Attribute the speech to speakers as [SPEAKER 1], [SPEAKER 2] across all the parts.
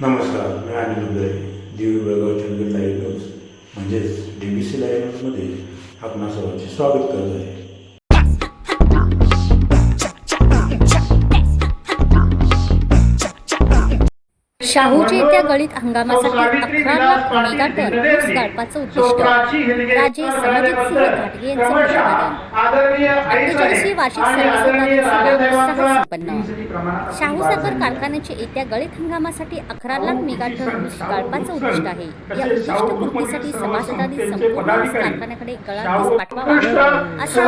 [SPEAKER 1] नमस्कार मी Anil Uday दिवी Belgaum Chandgad live news म्हणजेच डी बी सी लाईव्ह न्यूजमध्ये आपणा सर्वांचे स्वागत करत आहे.
[SPEAKER 2] शाहूच्या येत्या गळीत हंगामासाठी अकरा लाख मेगा टन ऊस गाळपाचं उद्दिष्ट. राजे समजित सिंह घाटगे यांचं प्रतिपादन. अठ्ठेचाळीसवी वार्षिक सर्वसाधारण सभा संपन्न. शाहू साखर कारखान्याच्या येत्या गळीत हंगामासाठी अकरा लाख मेगा टन ऊस गाळपाचं उद्दिष्ट आहे. या उद्दिष्ट पूर्तीसाठी सभासदांनी संपूर्ण ऊस कारखान्याकडे गळातीस पाठवावा असं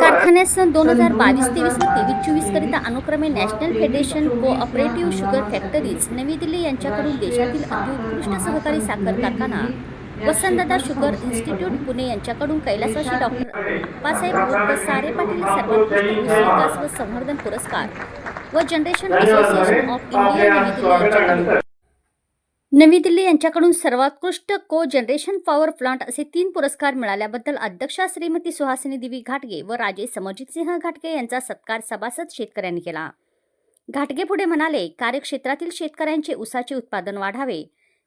[SPEAKER 2] कारखान्यास सन दोन हजार बावीस तेवीस व तेवीस चोवीस करिता अनुक्रमे national federation cooperative sugar factories Navi Delhi यांच्याकडून देशातील अत्युत्कृष्ट सहकारी साखर कारखाना वसंतदादा शुगर इन्स्टिट्यूट पुणे यांच्याकडून कैलासवासी डॉक्टर अप्पासाहेब उर्फ सारे पाटील सर्वोत्कृष्ट विकास व संवर्धन पुरस्कार व जनरेशन असोसिएशन ऑफ इंडिया नवी दिल्ली यांच्याकडून. नवी दिल्ली यांच्याकडून सर्वोत्कृष्ट को जनरेशन पॉवर प्लांट असे तीन पुरस्कार मिळाल्याबद्दल अध्यक्षा श्रीमती सुहासिनी देवी घाटगे व राजे समजित सिंह घाटगे यांचा सत्कार सभासद शेतकऱ्यांनी केला. घाटगे पुढे म्हणाले कार्यक्षेत्रातील शेतकऱ्यांचे ऊसाचे उत्पादन वाढावे.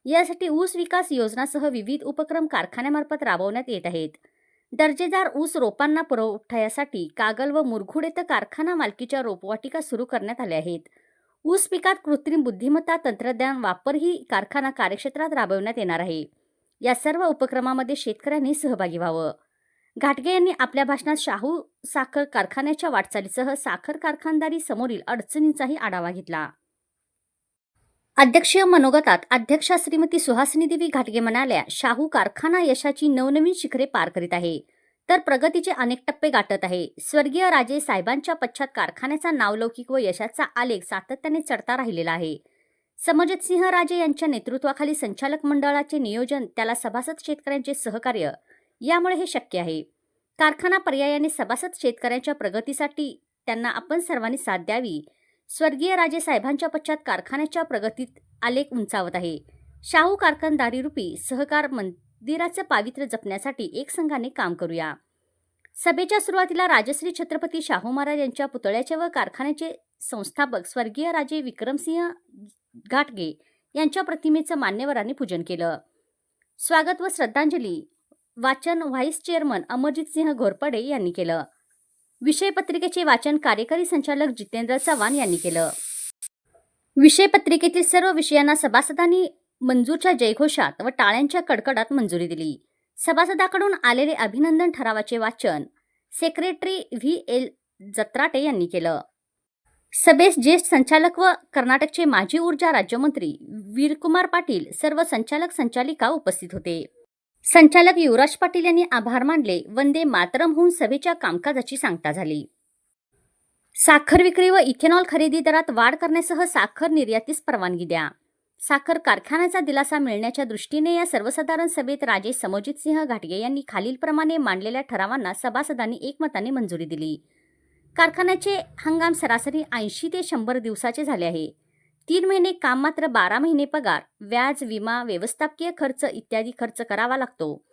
[SPEAKER 2] यासाठी ऊस विकास योजनासह विविध उपक्रम कारखान्यामार्फत राबवण्यात येत आहेत. दर्जेदार ऊस रोपांना पुरवठ्यासाठी कागल व मुरघुड येथे कारखाना मालकीच्या रोपवाटिका सुरू करण्यात आल्या आहेत. ऊस पिकात कृत्रिम बुद्धिमत्ता तंत्रज्ञान वापरही कारखाना कार्यक्षेत्रात राबवण्यात येणार आहे. या सर्व उपक्रमामध्ये शेतकऱ्यांनी सहभागी व्हावं. घाटगे यांनी आपल्या भाषणात शाहू साखर कारखान्याच्या वाटचालीसह साखर कारखानदारी समोरील अडचणींचाही आढावा घेतला. अध्यक्षीय मनोगतात अध्यक्षा श्रीमती सुहासिनी देवी घाटगे म्हणाल्या शाहू कारखाना यशाची नवनवीन शिखरे पार करीत आहे तर प्रगतीचे अनेक टप्पे गाठत आहे. स्वर्गीय राजे साहेबांच्या पश्चात कारखान्याचा नावलौकिक व यशाचा आलेख सातत्याने चढता राहिलेला आहे. समजतसिंह राजे यांच्या नेतृत्वाखाली संचालक मंडळाचे नियोजन त्याला सभासद शेतकऱ्यांचे सहकार्य यामुळे हे शक्य आहे. कारखाना पर्यायाने सभासद शेतकऱ्यांच्या प्रगतीसाठी त्यांना आपण सर्वांनी साथ द्यावी. स्वर्गीय राजे साहेबांच्या पश्चात कारखान्याच्या प्रगतीत आलेख उंचावत आहे. शाहू कारखानदारी रूपी सहकार मंदिराचं पावित्र्य जपण्यासाठी एक संघाने काम करूया. सभेच्या सुरुवातीला राजश्री छत्रपती शाहू महाराज यांच्या पुतळ्याचे व कारखान्याचे संस्थापक स्वर्गीय राजे विक्रमसिंह घाटगे यांच्या प्रतिमेचं मान्यवरांनी पूजन केलं. स्वागत व श्रद्धांजली वाचन व्हाईस चेअरमन अमरजित सिंह घोरपडे यांनी केलं. विषयपत्रिकेचे वाचन कार्यकारी संचालक जितेंद्र चव्हाण यांनी केलं. विषयपत्रिकेतील सर्व विषयांना सभासदांनी मंजूरच्या जयघोषात व टाळ्यांच्या कडकडात मंजुरी दिली. सभासदाकडून आलेले अभिनंदन ठरावाचे वाचन सेक्रेटरी व्ही. एल. जत्राटे यांनी केलं. सभेस ज्येष्ठ संचालक व कर्नाटकचे माजी ऊर्जा राज्यमंत्री वीरकुमार पाटील सर्व संचालक संचालिका उपस्थित होते. संचालक युवराज पाटील यांनी आभार मानले. वंदे मातरम होऊन सभेच्या कामकाजाची सांगता झाली. साखर विक्री व इथेनॉल खरेदी दरात वाढ करण्यासह साखर निर्यातीस परवानगी द्या. साखर कारखान्याचा दिलासा मिळण्याच्या दृष्टीने या सर्वसाधारण सभेत राजे समोजित सिंह घाटगे यांनी खालीलप्रमाणे मांडलेल्या ठरावांना सभासदांनी एकमताने मंजुरी दिली. कारखान्याचे हंगाम सरासरी ऐंशी ते शंभर दिवसाचे झाले आहे. तीन महिने काम मात्र बारा महिने पगार व्याज विमा व्यवस्थापकीय खर्च इत्यादी खर्च करावा लागतो.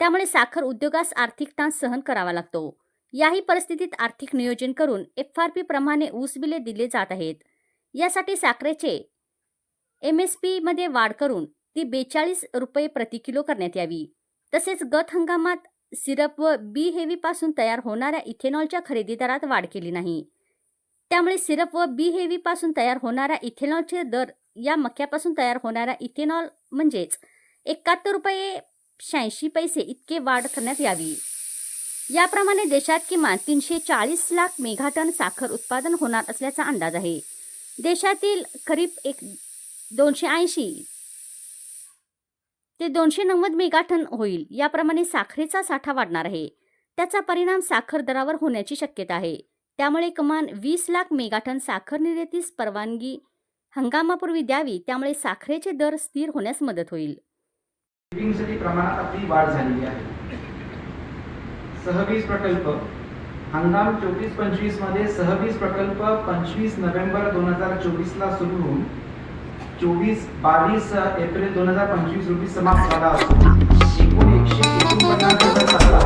[SPEAKER 2] त्यामुळे साखर उद्योगास आर्थिक ताण सहन करावा लागतो. याही परिस्थितीत आर्थिक नियोजन करून एफ आर पी प्रमाणे ऊस बिले दिले जात आहेत. यासाठी साखरेचे एम एस पीमध्ये वाढ करून ती बेचाळीस रुपये प्रति किलो करण्यात यावी. तसेच गत हंगामात सिरप व बी हेवीपासून तयार होणाऱ्या इथेनॉलच्या खरेदी दरात वाढ केली नाही. त्यामुळे सिरप व बी हेवीपासून तयार होणाऱ्या इथेनॉलचे दर या मक्यापासून तयार होणाऱ्या इथेनॉल म्हणजेच एकाहत्तर रुपये शहाऐंशी पैसे इतके वाढ करण्यात यावी. याप्रमाणे देशात किमान तीनशे चाळीस लाख मेगाटन साखर उत्पादन होणार असल्याचा अंदाज आहे. देशातील खरीप एक दोनशे ऐंशी ते दोनशे नव्वद मेगाटन होईल. याप्रमाणे साखरेचा साठा वाढणार आहे. त्याचा परिणाम साखर दरावर होण्याची शक्यता आहे. त्यामुळे किमान वीस लाख मेगाटन साखर निर्यातीस परवानगी हंगामापूर्वी द्यावी त्यामुळे साखरेचे दर स्थिर होण्यास मदत होईल.
[SPEAKER 3] प्रमाणात आपली वाढ झालेली आहे. सहवीस प्रकल्प. हंगाम चोवीस पंचवीसमध्ये सहवीस प्रकल्प पंचवीस नोव्हेंबर दोन हजार चोवीस ला सुरू होऊन चोवीस बावीस एप्रिल दोन हजार पंचवीस रोजी समाप्त झाला असून एकूण एकशे एकोणपन्नास